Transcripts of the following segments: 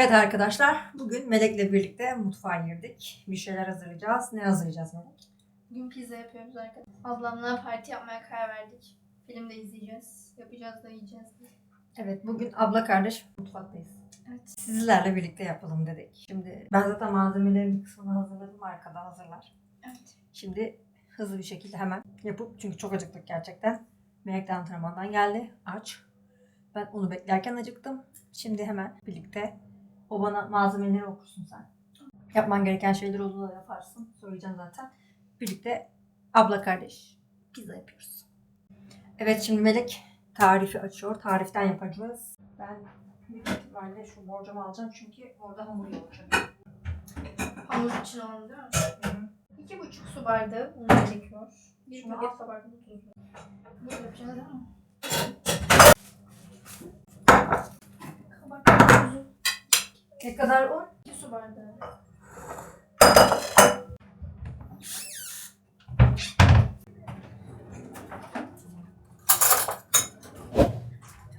Evet arkadaşlar, bugün Melek'le birlikte mutfağa girdik. Bir şeyler hazırlayacağız. Ne hazırlayacağız Melek? Bugün pizza yapıyoruz arkadaşlar. Ablamla parti yapmaya karar verdik. Film de izleyeceğiz. Yapacağız da yiyeceğiz. Evet, bugün abla kardeş mutfaktayız. Evet. Sizlerle birlikte yapalım dedik. Şimdi ben zaten malzemelerin bir kısmını hazırladım. Arkada hazırlar. Evet. Şimdi hızlı bir şekilde hemen yapıp çünkü çok acıktık gerçekten. Melek de antrenmandan geldi. Aç. Ben onu beklerken acıktım. Şimdi hemen birlikte o bana malzemeleri okursun sen. Yapman gereken şeyler olduğunda da yaparsın. Söyleyeceğim zaten. Birlikte abla kardeş pizza yapıyoruz. Evet şimdi Melek tarifi açıyor. Tariften yapacağız. Ben büyük ihtimalle şu borcamı alacağım çünkü orada hamur yoğuracağım. Hamur için olan değil mi? Hı. İki buçuk su bardağı un gerekiyor. Bir Şunu paket al. kabartma tuzu. Bu yapacağız değil mi? Ne kadar un? İki su bardağı.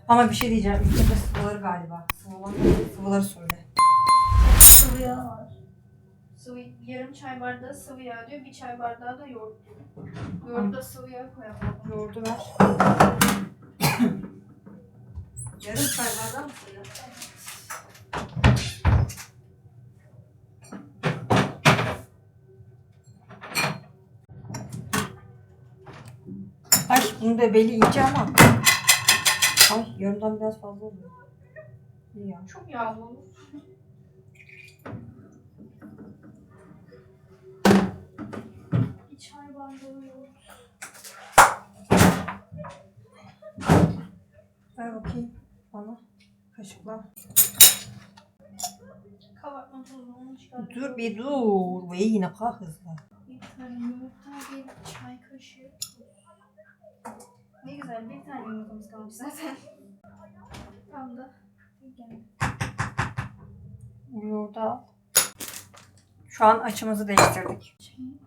Ama bir şey diyeceğim. İçinde sıvıları galiba. Sıvıları, sıvıları söyle. Sıvı yağ var. Sıvı, yarım çay bardağı sıvı yağ diyor. Bir çay bardağı da yoğurt diyor. Yoğurda sıvı yağ koyalım. Yoğurdu ver. Yarım çay bardağı mı söyle? Ay bunun da beli ince ama. Ay yarımdan biraz fazla oluyor. İyi ya. Çok yağlı olur. Bir çay bardağı yoğurt. Ver bakayım bana. Kaşıkla. Kabartma tozunu çıkar. Dur bir dur. Ve yine kah hızlı. Bir tane yumurta, bir çay kaşığı. Ne güzel bir tane yumurtamız kalmış zaten. Tam da al. Şu an açımızı değiştirdik.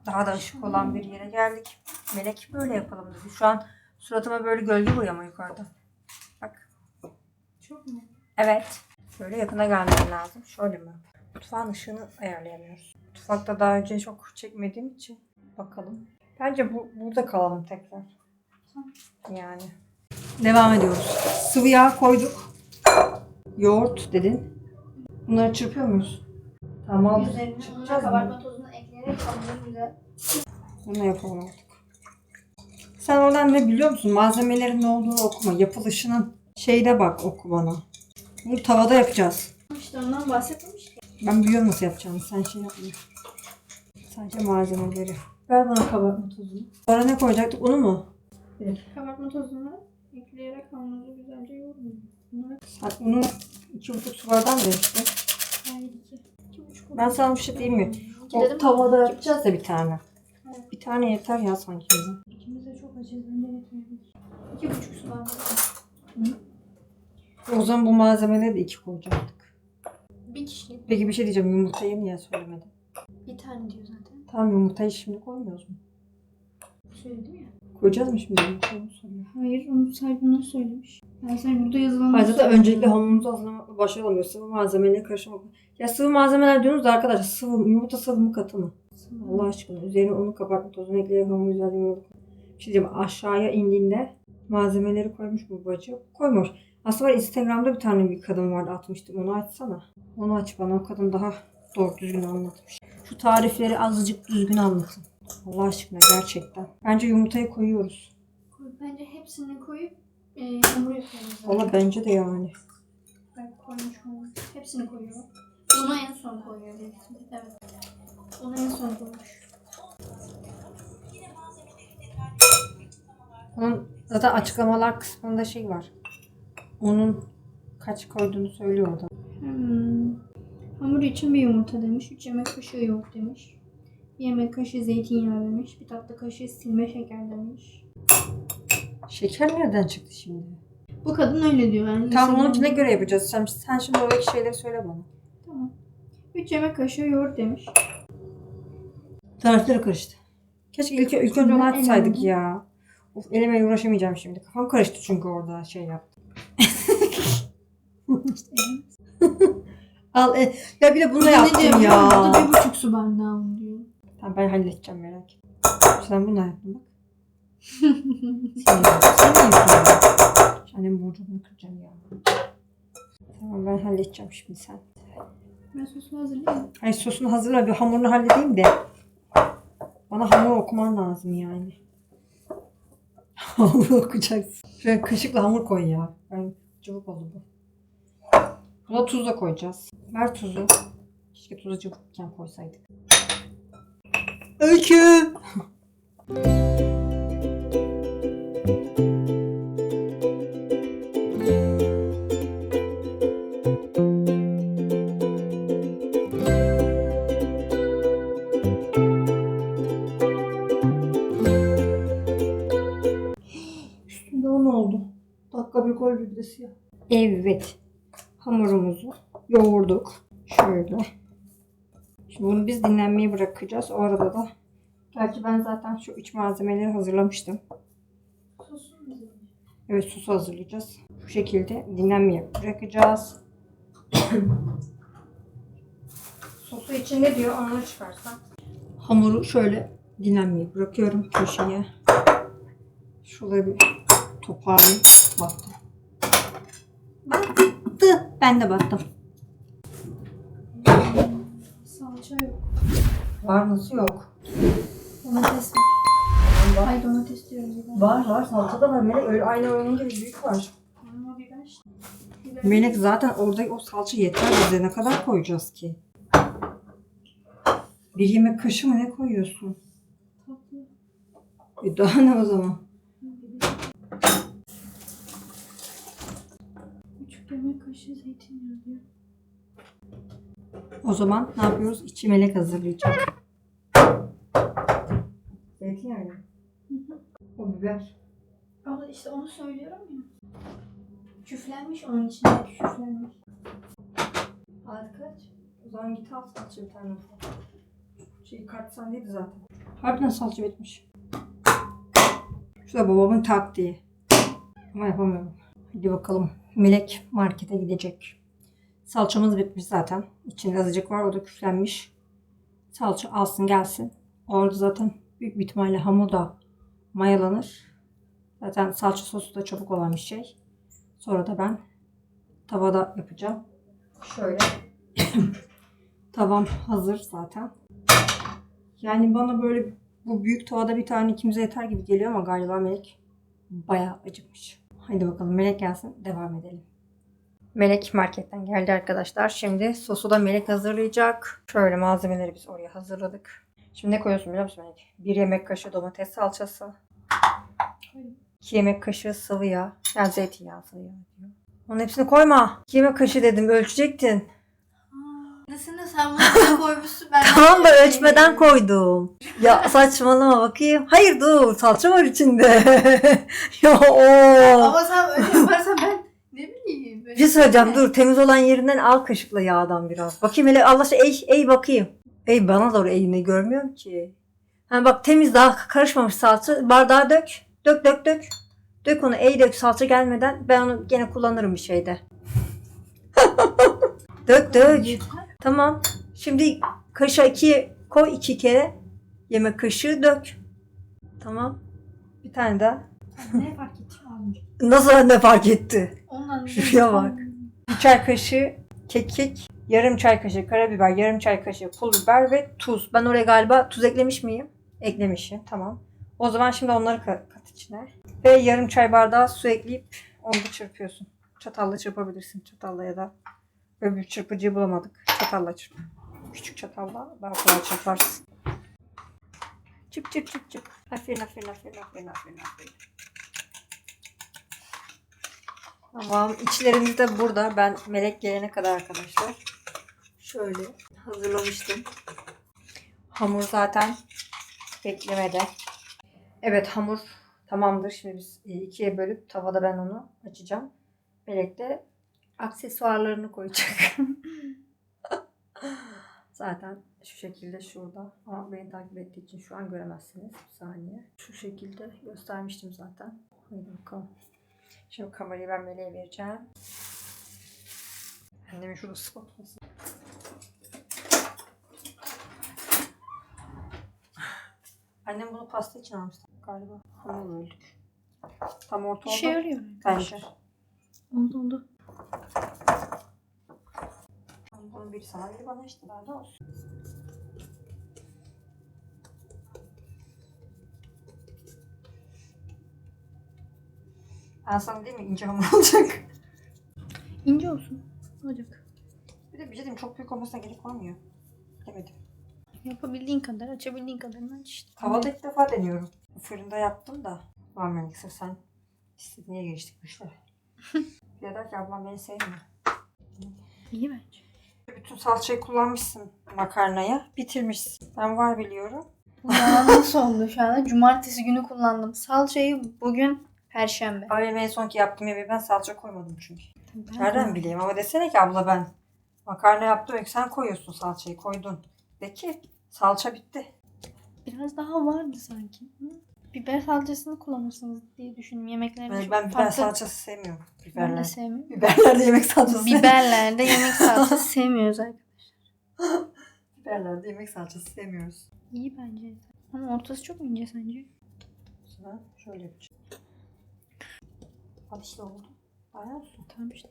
Daha da ışık olan bir yere geldik. Melek böyle yapalım dedi. Şu an suratıma böyle gölge vuruyor ama yukarıda. Bak. çok mu? Evet. Şöyle yakına gelmem lazım. Şöyle mi? Mutfağın ışığını ayarlayamıyoruz. Mutfakta daha önce çok çekmediğim için. Bakalım. Bence bu, burada kalalım tekrar. Yani. Devam ediyoruz. Sıvı yağ koyduk. Yoğurt dedin. Bunları çırpıyor muyuz? Tamam. Üzerine unla Çırpacağız mı? kabartma tozunu ekleyerek hamuru güzel. Bunu yapalım artık. Sen oradan ne biliyor musun? Malzemelerin ne olduğunu okuma. Yapılışının şeyde bak oku bana. Bunu tavada yapacağız. İşte ondan bahsetmemiş ki. Ben biliyorum nasıl yapacağını. Sen şey yapma. Sadece malzemeleri. Ver bana kabartma tozunu. Sonra ne koyacaktık? Unu mu? Kabartma tozunu ekleyerek hamuru güzelce yoğurun. Unu iki buçuk su bardağı mı işte? hayır iki. İki buçuk Ben sana bir şey diyeyim mi? İki O tavada yapacağız da bir tane. Evet. Bir tane yeter ya sanki bize. İkimiz de çok yeterli. İki buçuk su bardağı. O zaman bu malzemeleri de iki koyacaktık. Bir kişilik. Peki bir şey diyeceğim. Yumurtayı niye söylemedin? Bir tane diyor zaten. Tamam yumurtayı şimdi koymuyoruz mu? Söyledim ya. Koyacağız mı şimdi yumurtayı? Onu soruyor. Hayır onu bunu söylemiş. Ben sana burada yazılanları Hayır zaten öncelikle hamurumuzu hazırlamakla. Ya sıvı malzemeleri karıştırmak. Ya sıvı malzemeler diyorsunuz da arkadaşlar sıvı yumurta sıvı mı katı mı? Allah aşkına üzerine unu kabartma tozunu ekleyerek hamur üzerine yumurta. Bir şey diyeceğim aşağıya indiğinde malzemeleri koymuş mu bacı? Koymuş. Aslında var Instagram'da bir tane bir kadın vardı atmıştım. Onu açsana. Onu aç bana. O kadın daha doğru düzgün anlatmış. Şu tarifleri azıcık düzgün anlatın. Allah aşkına gerçekten. Bence yumurtayı koyuyoruz. Koy- Bence hepsini koyup e, hamur yapıyoruz. Valla bence de yani. Ben koymuş hamur. Hepsini koyuyor. Onu en son koyuyor. Evet. Onu en son koymuş. Onun zaten açıklamalar kısmında şey var. Onun kaç koyduğunu söylüyor orada. Hmm. Hamur için bir yumurta demiş. 3 yemek kaşığı yoğurt demiş. Bir yemek kaşığı zeytinyağı demiş. Bir tatlı kaşığı silme şeker demiş. Şeker nereden çıktı şimdi? Bu kadın öyle diyor. Yani Tam onun içine göre yapacağız. Sen, sen şimdi oradaki şeyleri söyle bana. Tamam. 3 yemek kaşığı yoğurt demiş. Tarifleri karıştı. Keşke ilk, ilk önce onu açsaydık ya. Of elime uğraşamayacağım şimdi. Kafam karıştı çünkü orada şey yaptım. Al. e, ya bir de bunu yaptım ya. Bu da bir buçuk su bardağı diyor. Tamam ben halledeceğim merak etme. Sen bunu yaptın bak. Sen. Sen yapıyorsun. Annem burcunu kıracağım ya. Tamam ben halledeceğim şimdi sen. Ben sosu hazırlayayım. Ay sosunu hazırla bir hamurunu halledeyim de. Bana hamur okuman lazım yani. hamur okuyacaksın. Şöyle kaşıkla hamur koy ya. Ben cıvık oldu bu. Buna tuz da koyacağız. Ver tuzu. Keşke tuzu cıvıkken koysaydık. Öykü. Üstünde un oldu. Dakika bir gol siyah. Evet. Hamurumuzu yoğurduk. Şöyle. Şimdi bunu biz dinlenmeye bırakacağız. O arada da Gerçi ben zaten şu iç malzemeleri hazırlamıştım. Evet sosu hazırlayacağız. Bu şekilde dinlenmeye bırakacağız. Sosu için ne diyor onları çıkarsam. Hamuru şöyle dinlenmeye bırakıyorum köşeye. Şurada bir toparlayayım. Battı. Battı. Ben de battım. Salça yok. Var nasıl yok? Domates var. Ay domates diyorum. biber. Var var salça da var. Melek öyle aynı onun gibi büyük var. Ama biber işte. Biber. Melek zaten orada o salça yeter bize. Ne kadar koyacağız ki? Bir yemek kaşığı mı ne koyuyorsun? Tatlı. E daha ne o zaman? Buçuk yemek kaşığı zeytinyağı diyor. O zaman ne yapıyoruz? İçi melek hazırlayacak. Zeytinyağı. O biber. Abla işte onu söylüyorum ya. Küflenmiş onun içinde küflenmiş. Saat kaç? O zaman git al salça bir tane. Şey kartsan neydi zaten? Harbiden salça bitmiş. Şu da babamın taktiği. Ama yapamıyorum. Hadi bakalım. Melek markete gidecek. Salçamız bitmiş zaten. İçinde azıcık var. O da küflenmiş. Salça alsın gelsin. Orada zaten büyük bir ihtimalle hamur da mayalanır. Zaten salça sosu da çabuk olan bir şey. Sonra da ben tavada yapacağım. Şöyle. Tavam hazır zaten. Yani bana böyle bu büyük tavada bir tane ikimize yeter gibi geliyor ama galiba Melek bayağı acıkmış. Haydi bakalım Melek gelsin devam edelim. Melek marketten geldi arkadaşlar. Şimdi sosu da Melek hazırlayacak. Şöyle malzemeleri biz oraya hazırladık. Şimdi ne koyuyorsun biliyor musun Melek? Bir yemek kaşığı domates salçası. Koyayım. 2 yemek kaşığı sıvı yağ. Yani zeytinyağı sıvı yağ diyor. Onun hepsini koyma. 2 yemek kaşığı dedim ölçecektin. Nasıl sen bunu koymuşsun ben. Tamam da ölçmeden koydum. Ya saçmalama bakayım. Hayır dur salça var içinde. ya o. Ama sen öyle yaparsan ben ne bileyim. Bir şey söyleyeceğim dur temiz olan yerinden al kaşıkla yağdan biraz. Bakayım hele Allah aşkına ey, ey bakayım. Ey bana doğru eğini görmüyorum ki. Ha bak temiz daha karışmamış salça. Bardağa dök. Dök dök dök. Dök onu ey dök salça gelmeden ben onu gene kullanırım bir şeyde. dök dök. Tamam. Şimdi kaşığa iki koy iki kere. Yemek kaşığı dök. Tamam. Bir tane daha. Ne fark önce? Nasıl ne fark etti? Ondan Şuraya bak. Bir çay kaşığı kekik, yarım çay kaşığı karabiber, yarım çay kaşığı pul biber ve tuz. Ben oraya galiba tuz eklemiş miyim? Eklemişim. Tamam. O zaman şimdi onları ka- kat içine. Ve yarım çay bardağı su ekleyip onu da çırpıyorsun. Çatalla çırpabilirsin. Çatalla ya da öbür çırpıcıyı bulamadık. Çatalla çırp. Küçük çatalla daha kolay çırparsın. Çık çık çık çık. Aferin aferin aferin aferin aferin aferin. Tamam. içlerimiz de burada. Ben melek gelene kadar arkadaşlar. Şöyle hazırlamıştım. Hamur zaten beklemede. Evet hamur tamamdır. Şimdi biz ikiye bölüp tavada ben onu açacağım. Melek de aksesuarlarını koyacak. zaten şu şekilde şurada. Ama beni takip ettiği için şu an göremezsiniz. Bir saniye. Şu şekilde göstermiştim zaten. Hadi bakalım. Şimdi kamerayı ben Melek'e vereceğim. Annemin şurada spatulası. Annem bunu pasta için almıştı galiba. Aman öldük. Tam orta oldu. İşe yarıyor. Bence. Oldu oldu. Bunun biri sana biri bana işte daha da olsun. Sana değil mi ince hamur olacak. İnce olsun. Olacak. Bir de bir şey diyeyim çok büyük olmasına gerek olmuyor. Demedim. Yapabildiğin kadar, açabildiğin kadarını aç işte. Tavada ilk defa deniyorum. Fırında yaptım da. Var Melisa sen istediğine geçtik bu işlere. Birader ki ablam beni sevmiyor. İyi bence. Bütün salçayı kullanmışsın makarnaya. Bitirmişsin. Ben var biliyorum. Ya nasıl oldu şu anda? Cumartesi günü kullandım. Salçayı bugün Perşembe. Abi benim en sonki yaptığım yemeğe ben salça koymadım çünkü. Ben Nereden bileyim ama desene ki abla ben makarna yaptım yok sen koyuyorsun salçayı koydun. De ki salça bitti. Biraz daha vardı sanki. Hı? Biber salçasını kullanırsınız diye düşündüm. Yemeklerde Ben, çok ben biber farklı- salçası sevmiyorum. Ben de Biberler. sevmiyorum. Biberlerde yemek salçası Biberlerde yemek salçası sevmiyoruz arkadaşlar. Biberlerde yemek salçası sevmiyoruz. İyi bence. Ama ortası çok ince sence? Şöyle yapacağım. Al işte oldu. Bayağı olsun. Tamam işte.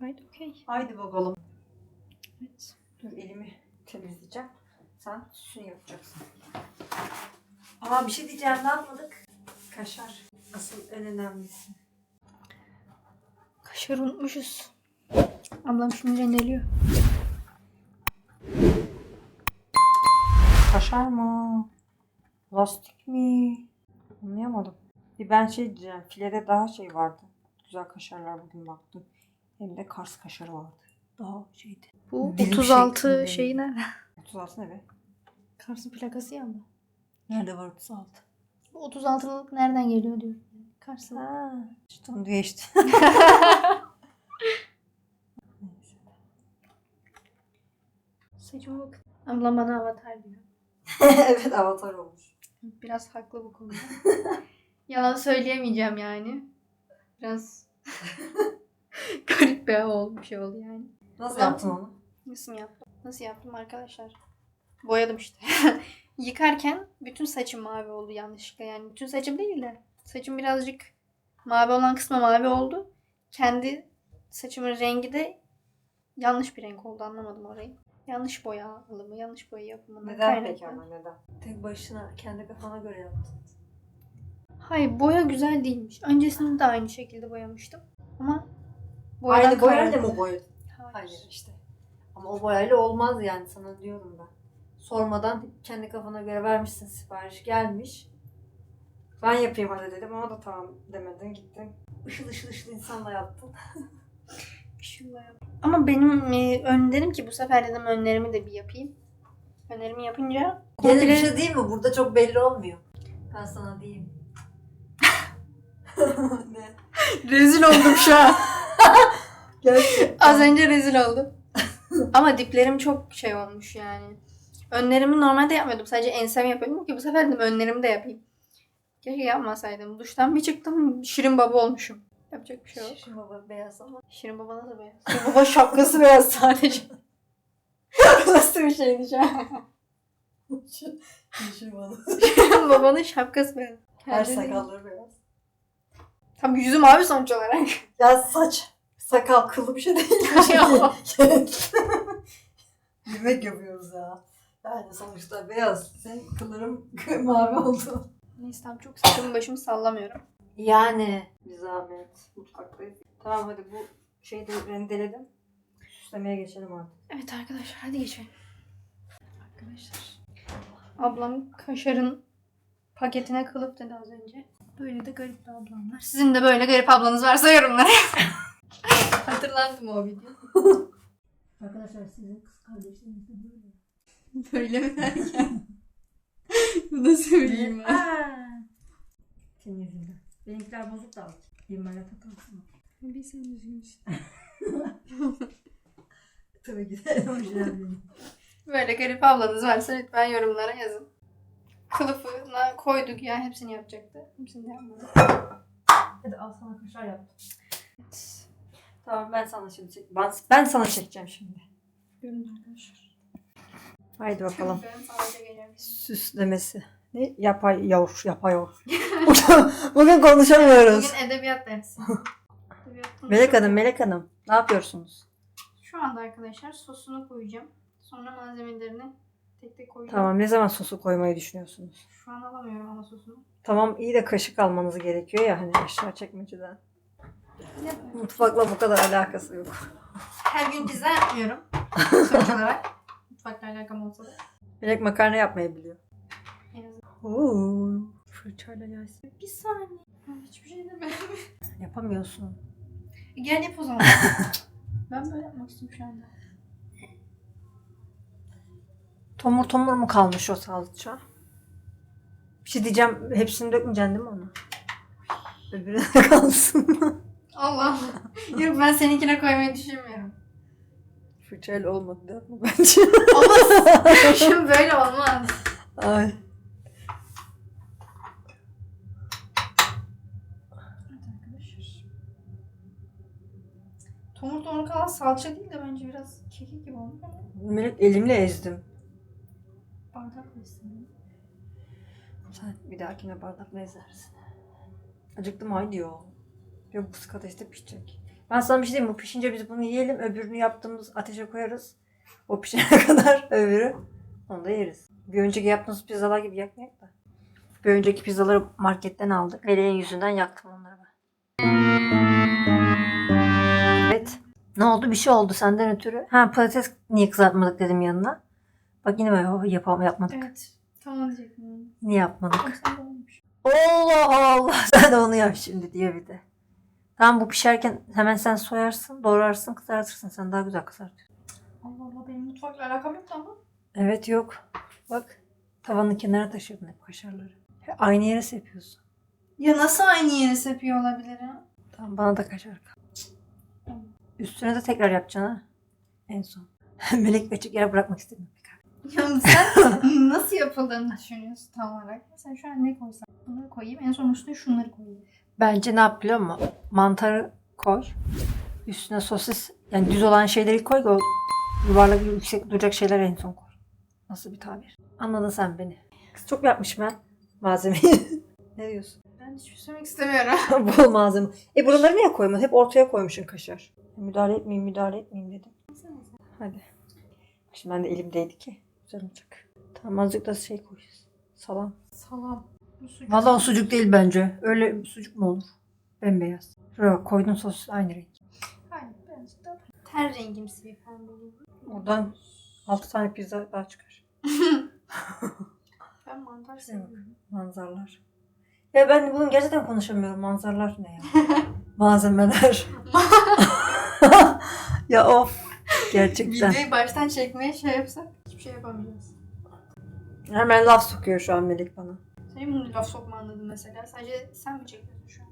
Gayet okey. Haydi bakalım. Evet. Dur elimi temizleyeceğim. Sen süsünü yapacaksın. Aa bir şey diyeceğim ne yapmadık? Kaşar. Asıl en önemlisi. Kaşar unutmuşuz. Ablam şimdi rendeliyor. Kaşar mı? Lastik mi? Anlayamadım. Bir ben şey diyeceğim. Filede daha şey vardı. Güzel kaşarlar bugün baktım. Hem de Kars kaşarı vardı. Daha şeydi. Bu Dilim 36 şeklinde. şeyi nerede? 36 ne be? Kars'ın plakası ya bu. Nerede var 36? Bu 36'lık nereden geliyor diyor. Kars'ın. Ha, işte onu geçti. Saçıma bak. Ablam bana avatar diyor. evet avatar olmuş. Biraz haklı bu konuda. Yalan söyleyemeyeceğim yani. Biraz garip bir oldu bir şey oldu yani. Nasıl yaptın onu? Nasıl yaptım? Nasıl yaptım arkadaşlar? Boyadım işte. Yıkarken bütün saçım mavi oldu yanlışlıkla. Yani bütün saçım değil de saçım birazcık mavi olan kısmı mavi oldu. Kendi saçımın rengi de yanlış bir renk oldu. Anlamadım orayı. Yanlış boya alımı, yanlış boya yapımından Neden kaynaklı. peki ama neden? Tek başına kendi kafana göre yaptın. Hayır boya güzel değilmiş. Öncesinde de aynı şekilde boyamıştım. Ama boyadan Aynı boyayla kaynaklı. mı boyadın? Hayır. Hayır işte. Ama o boyayla olmaz yani sana diyorum ben. Sormadan kendi kafana göre vermişsin sipariş gelmiş. Ben yapayım hadi dedim ama da tamam demedin gittin. Işıl ışıl ışıl insanla yaptın. Yap. Ama benim e, ön dedim ki bu sefer dedim önlerimi de bir yapayım. Önlerimi yapınca Gene bir şey değil mi? Burada çok belli olmuyor. Ben sana diyeyim. ne? rezil oldum şu an. Gerçekten. Az önce rezil oldum. Ama diplerim çok şey olmuş yani. Önlerimi normalde yapmıyordum. Sadece ensemi yapıyordum ki bu sefer dedim önlerimi de yapayım. Keşke yapmasaydım. Duştan bir çıktım şirin baba olmuşum. Yapacak bir şey yok. Şişin baba beyaz ama. Şirin baba nasıl beyaz? Şirin baba şapkası beyaz sadece. Nasıl bir şeydi şu an? Baba. Şirin babanın şapkası beyaz. Her sakalları beyaz. Tabii yüzüm abi sonuç olarak. Ya saç, sakal, kıllı bir şey değil. Yemek yapıyoruz ya. Yani sonuçta beyaz. Senin kılların mavi oldu. Neyse tamam çok saçımı başımı sallamıyorum. Yani. Bir zahmet. Mutfaktayız. Tamam hadi bu şeyi de rendeledim. Süslemeye geçelim artık. Evet arkadaşlar hadi geçelim. Arkadaşlar. Ablam kaşarın paketine kılıf dedi az önce. Böyle de garip bir ablam var. Sizin de böyle garip ablanız varsa yorumlara. Hatırlandı mı o video? Arkadaşlar sizin kız kardeşleriniz de böyle. Böyle mi derken? Bu da söyleyeyim ben. Aa. Senin yüzünden. Benimkiler bozuk da Bilmem takarsın. Bir sen üzülmüşsün. Tabii ki de orijinal. Böyle garip ablanız varsa lütfen yorumlara yazın. Kılıfına koyduk ya hepsini yapacaktı. Hepsini de yapmadı. Hadi al sana kaşar yaptım. Tamam ben sana şimdi çek. Ben, ben sana çekeceğim şimdi. Görün arkadaşlar. Haydi bakalım. Süslemesi. Ne? Yapay yoğur, yapay yoğur. Bugün konuşamıyoruz. Bugün edebiyat dersi. Melek Hanım, Melek Hanım. Ne yapıyorsunuz? Şu anda arkadaşlar sosunu koyacağım. Sonra malzemelerini tek tek koyacağım. Tamam, ne zaman sosu koymayı düşünüyorsunuz? Şu an alamıyorum ama sosunu. Tamam, iyi de kaşık almanız gerekiyor ya hani aşağı çekmeceden. Ne yapıyorum? Mutfakla bu kadar alakası yok. Her gün pizza yapmıyorum. Sonuç olarak. Mutfakla alakam olsa da. Melek makarna yapmayı biliyor. En azından. Oo, fırçayla gelsin. Bir saniye. Ha, Hiçbir şey demiyorum. Yapamıyorsun. Gel yap o zaman. ben böyle yapmak istiyorum şu anda. Tomur tomur mu kalmış o salça? Bir şey diyeceğim. Hepsini dökmeyeceksin değil mi onu? Öbürüne kalsın. Allah Allah. Yok ben seninkine koymayı düşünmüyorum. Fırçayla olmadı değil mi bence? Olmaz. Şimdi böyle olmaz. Ay. Evet arkadaşlar. Tomur tomur kalan salça değil de bence biraz kekik gibi olmuş ama Melek elimle ezdim. Bardak koysun. Sen bir dahakine bardakla ezersin. Acıktım ay diyor. Yok bu sık ateşte pişecek. Ben sana bir şey diyeyim? Bu pişince biz bunu yiyelim. Öbürünü yaptığımız ateşe koyarız. O pişene kadar öbürü. Onu da yeriz. Bir önceki yaptığımız pizzalar gibi yakmayak da. Bir önceki pizzaları marketten aldık. Melek'in yüzünden yaktım onları ben. Evet. Ne oldu? Bir şey oldu senden ötürü. Ha patates niye kızartmadık dedim yanına. Bak yine böyle yapam yapmadık. Evet. Tamam diyecektim. Niye yapmadık? Olmuş. Allah Allah sen de onu yap şimdi diye bir de. Tamam bu pişerken hemen sen soyarsın, doğrarsın, kızartırsın. Sen daha güzel kızartıyorsun. Allah Allah benim mutfakla alakam yok ama. Evet yok. Bak tavanın kenara taşıyordun hep kaşarları. He, Aynı yere sepiyorsun. Ya nasıl aynı yere sepiyor olabilir ha? Tamam bana da kaşar kal. Üstüne de tekrar yapacaksın ha. En son. Melek açık yer bırakmak istedim. Ya sen nasıl yapıldığını düşünüyorsun tam olarak? Sen şu an ne koysan? Bunları koyayım. En son üstüne şunları koyayım. Bence ne yap biliyor musun? Mantarı koy. Üstüne sosis yani düz olan şeyleri koy o yuvarlak yüksek duracak şeyler en son koy. Nasıl bir tabir? Anladın sen beni. Kız çok yapmış ben malzemeyi. ne diyorsun? Ben hiçbir şey söylemek istemiyorum. Bol malzeme. E buraları niye koymadın? Hep ortaya koymuşsun kaşar. Müdahale etmeyeyim, müdahale etmeyeyim dedim. Hadi. Şimdi ben de elimdeydi ki. Güzel olacak. Tamam azıcık da şey koyacağız. Salam. Salam. Bu sucuk. Vallahi o sucuk değil bence. Öyle sucuk mu olur? Bembeyaz. Şuraya koydun sos aynı renk. Hayır birazcık da ten rengimsi bir pembe olur. Oradan 6 tane pizza daha çıkar. Ben mantar seviyorum. Manzarlar. Ya ben bugün gerçekten konuşamıyorum. Manzarlar ne ya? Malzemeler. ya of. Gerçekten. Videoyu baştan çekmeye şey yapsak hiçbir şey yapamayacağız. Hemen laf sokuyor şu an Melek bana. Senin bunu laf sokma anladın mesela. Sadece sen mi çekiyorsun şu an?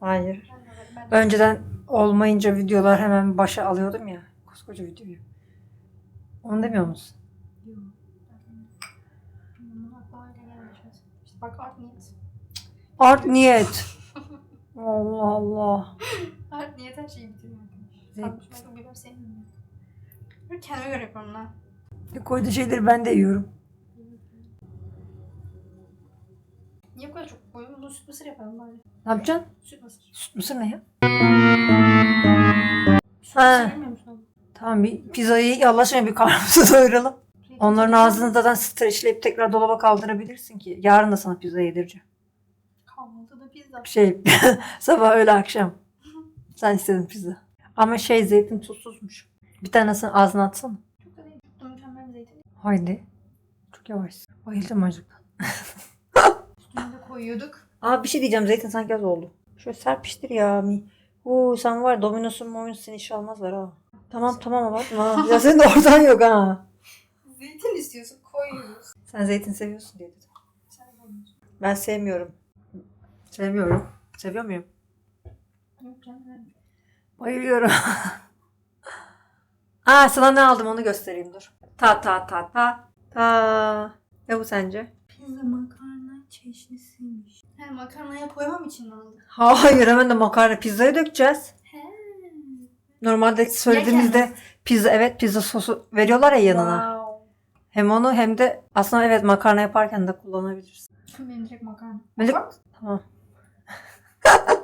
Hayır. Ben de, ben de. Önceden olmayınca videolar hemen başa alıyordum ya. Koskoca videoyu. Onu demiyor musun? Yok. İşte bak art niyet. Art niyet. Allah Allah. Art niyet her şeyi bitiriyor ben biber sevmiyorum. Kendime göre yapıyorum lan. Koyduğu şeyleri ben de yiyorum. Niye bu kadar çok koyuyorum? Bunu süt mısır yapalım bari. Ne yapacaksın? Süt mısır. Süt mısır ne ya? Süt Ha. mısır musun? Tamam bir pizzayı Allah aşkına bir karnımıza doyuralım. Onların ağzını zaten streçleyip tekrar dolaba kaldırabilirsin ki. Yarın da sana pizza yedireceğim. Kahvaltıda pizza. Şey sabah öğle akşam. Sen istedin pizza. Ama şey zeytin tuzsuzmuş. Bir tanesini ağzına atsana. Çok da değil. Çok da mükemmel bir zeytin. Haydi. Çok yavaş. Bayıldım acıktan. Üstüne de koyuyorduk. Aa bir şey diyeceğim zeytin sanki az oldu. Şöyle serpiştir ya. Oo sen var Domino'sun Mominos'un seni işe almazlar ha. Tamam tamam abartma. ya senin de oradan yok ha. Zeytin istiyorsun koyuyoruz. Sen zeytin seviyorsun diye dedim. Sen koyuyorsun. Ben sevmiyorum. Sevmiyorum. Seviyor muyum? Yok canım. Bayılıyorum. Aa sana ne aldım onu göstereyim dur. Ta ta ta ta. Ta. Ne bu sence? Pizza makarna çeşnisiymiş. He makarnaya koymam için mi aldın? Hayır hemen de makarna pizzaya dökeceğiz. He. Normalde söylediğimizde pizza evet pizza sosu veriyorlar ya yanına. Wow. Hem onu hem de aslında evet makarna yaparken de kullanabilirsin. Benim direkt makarna. Melek tamam.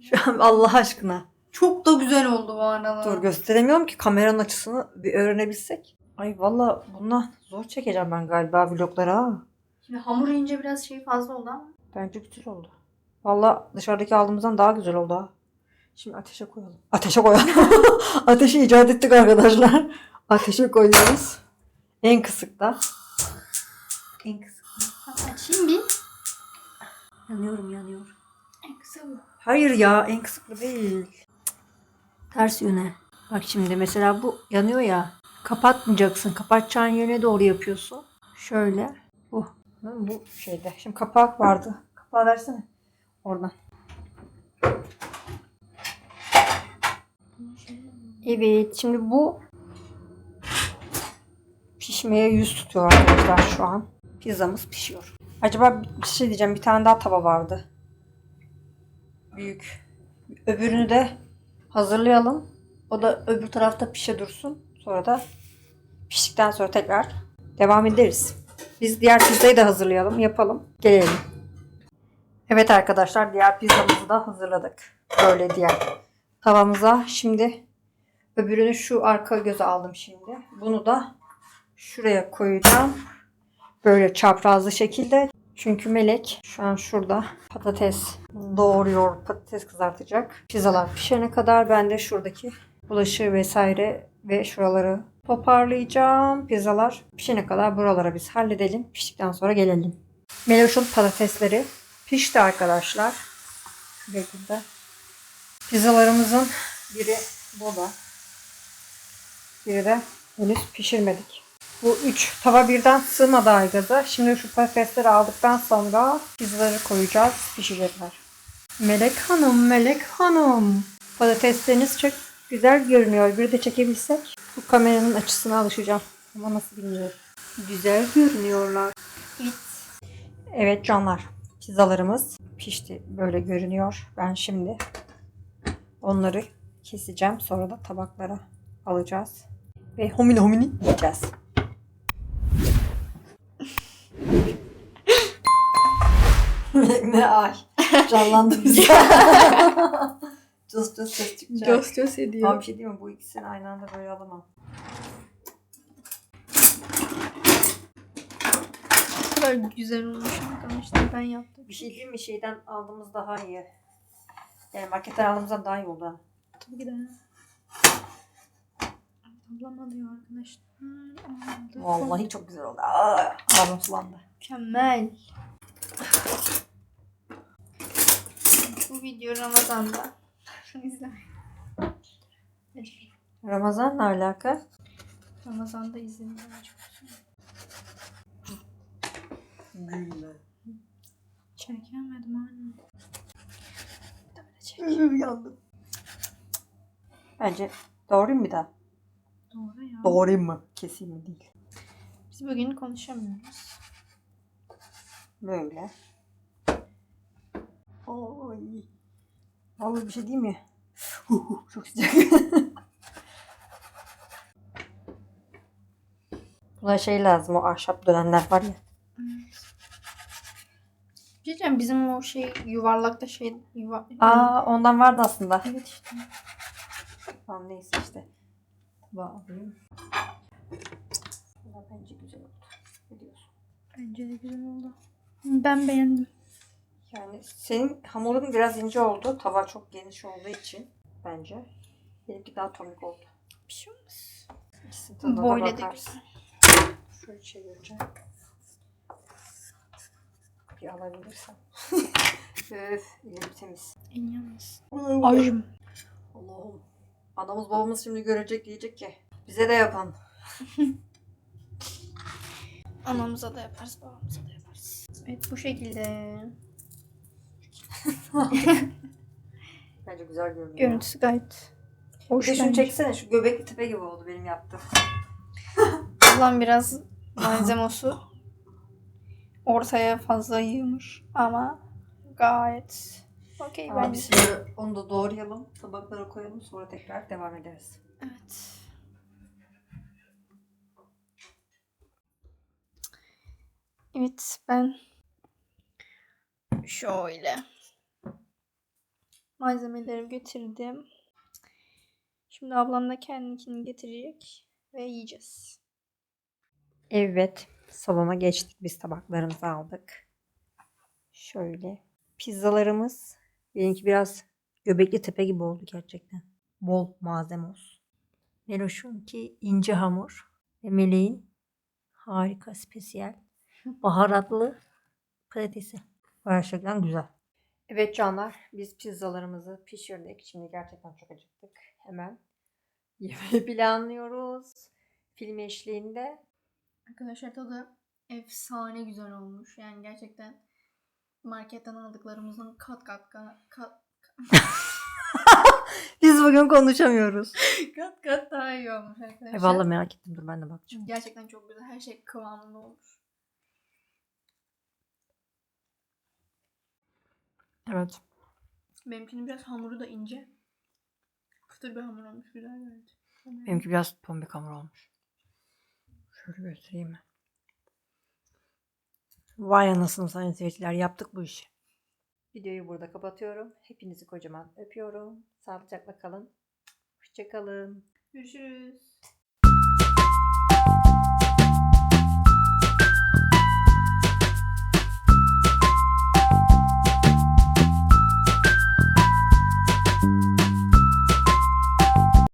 Şu an Allah aşkına. Çok da güzel oldu bu arada. Dur gösteremiyorum ki kameranın açısını bir öğrenebilsek. Ay valla bundan zor çekeceğim ben galiba vlogları ha. Şimdi hamur yiyince biraz şey fazla oldu ama. Bence güzel oldu. Valla dışarıdaki aldığımızdan daha güzel oldu ha. Şimdi ateşe koyalım. Ateşe koyalım. Ateşi icat ettik arkadaşlar. Ateşe koyuyoruz. En kısıkta. En kısıkta. Açayım bir. Yanıyorum yanıyorum. En kısa bu. Hayır ya en kısıklı değil. Ters yöne. Bak şimdi mesela bu yanıyor ya. Kapatmayacaksın. Kapatacağın yöne doğru yapıyorsun. Şöyle. Bu. Bu şeyde. Şimdi kapak vardı. Kapağı versene. Oradan. Evet. Şimdi bu pişmeye yüz tutuyor arkadaşlar şu an. Pizzamız pişiyor. Acaba bir şey diyeceğim. Bir tane daha tava vardı büyük. Öbürünü de hazırlayalım. O da öbür tarafta pişe dursun. Sonra da piştikten sonra tekrar devam ederiz. Biz diğer pizzayı da hazırlayalım, yapalım, gelelim. Evet arkadaşlar diğer pizzamızı da hazırladık. Böyle diğer tavamıza. Şimdi öbürünü şu arka göze aldım şimdi. Bunu da şuraya koyacağım. Böyle çaprazlı şekilde. Çünkü Melek şu an şurada patates doğuruyor. Patates kızartacak. Pizzalar pişene kadar ben de şuradaki bulaşığı vesaire ve şuraları toparlayacağım. Pizzalar pişene kadar buralara biz halledelim. Piştikten sonra gelelim. Meloş'un patatesleri pişti arkadaşlar. Şurada. Pizzalarımızın biri burada. Biri de henüz pişirmedik. Bu üç tava birden sığmadı aygaza. Şimdi şu patatesleri aldıktan sonra pizzaları koyacağız. Pişecekler. Melek Hanım, Melek Hanım. Patatesleriniz çok güzel görünüyor. Bir de çekebilsek. Bu kameranın açısına alışacağım. Ama nasıl bilmiyorum. Güzel görünüyorlar. Evet. Evet canlar. Pizzalarımız pişti. Böyle görünüyor. Ben şimdi onları keseceğim. Sonra da tabaklara alacağız. Ve homini homini yiyeceğiz. ne ay. Canlandı bize. cız cız ses çıkacak. Göz göz Ama ediyor. bir şey diyeyim mi? Bu ikisini aynı anda böyle alamam. Ne kadar güzel olmuş arkadaşlar. Ben yaptım. Bir şey diyeyim mi? Şeyden aldığımız daha iyi. Yani marketten aldığımızdan daha iyi oldu. ha. Tabii ki de. Ablam alıyor arkadaşlar. Aldı. Vallahi çok güzel oldu. Aa, ağzım sulandı. Mükemmel. Bu video Ramazan'da. Şunu izle. Ramazan'la alaka. Ramazan'da güzel. Gülme. Çekemedim anne. Böyle çek. Yandım. Bence doğrayayım bir daha. Doğru ya. Doğrayayım mı? Keseyim mi değil. Biz bugün konuşamıyoruz. Böyle. Oy. Vallahi bir şey diyeyim mi? Çok sıcak. Buna şey lazım o ahşap dönenler var ya. Bir şey diyeceğim, bizim o şey yuvarlakta şey yuva... Aa ondan vardı aslında. Evet işte. Tamam neyse işte. Valla bence güzel oldu. Ne diyorsun? Bence de güzel oldu. Ben beğendim. Yani senin hamurun biraz ince oldu. Tava çok geniş olduğu için bence. Benimki daha tomik oldu. Bir şey olmaz. İkisinin tadına da Böyle de bakarsın. güzel. Şöyle çevireceğim. Bir alabilirsem. Öf, elim temiz. En yalnız. Ayım. Allah'ım. Anamız babamız şimdi görecek diyecek ki bize de yapan. Anamıza da yaparız, babamıza da yaparız. Evet bu şekilde. Bence güzel görünüyor. Görüntüsü gayet Bir hoş de şunu bence. çeksene şu göbekli tepe gibi oldu benim yaptığım. Ablam biraz malzemesi ortaya fazla yığmış ama gayet okey bence. biz şimdi onu da doğrayalım. Tabaklara koyalım sonra tekrar devam ederiz. Evet. Evet ben şöyle malzemelerimi getirdim. Şimdi ablam da kendininkini getirecek ve yiyeceğiz. Evet. Salona geçtik. Biz tabaklarımızı aldık. Şöyle. Pizzalarımız. Benimki biraz göbekli tepe gibi oldu gerçekten. Bol malzeme olsun. Meloş'un ki ince hamur. Ve Meleğin harika spesiyel. Baharatlı patatesi. Gerçekten güzel. Evet canlar biz pizzalarımızı pişirdik. Şimdi gerçekten çok acıktık. Hemen yemeği planlıyoruz. Film eşliğinde Arkadaşlar tadı efsane güzel olmuş. Yani gerçekten marketten aldıklarımızdan kat kat kat kat, Biz bugün konuşamıyoruz. kat, kat daha iyi olmuş arkadaşlar. Ay vallahi merak ettim dur ben de bakacağım. Gerçekten çok güzel. Her şey kıvamında olmuş. Evet. Benimkinin biraz hamuru da ince. Kıtır bir hamur olmuş. Güzel evet. Benimki biraz tombik hamur olmuş. Şöyle göstereyim mi? Vay anasını sayın seyirciler yaptık bu işi. Videoyu burada kapatıyorum. Hepinizi kocaman öpüyorum. Sağlıcakla kalın. Hoşçakalın. Görüşürüz.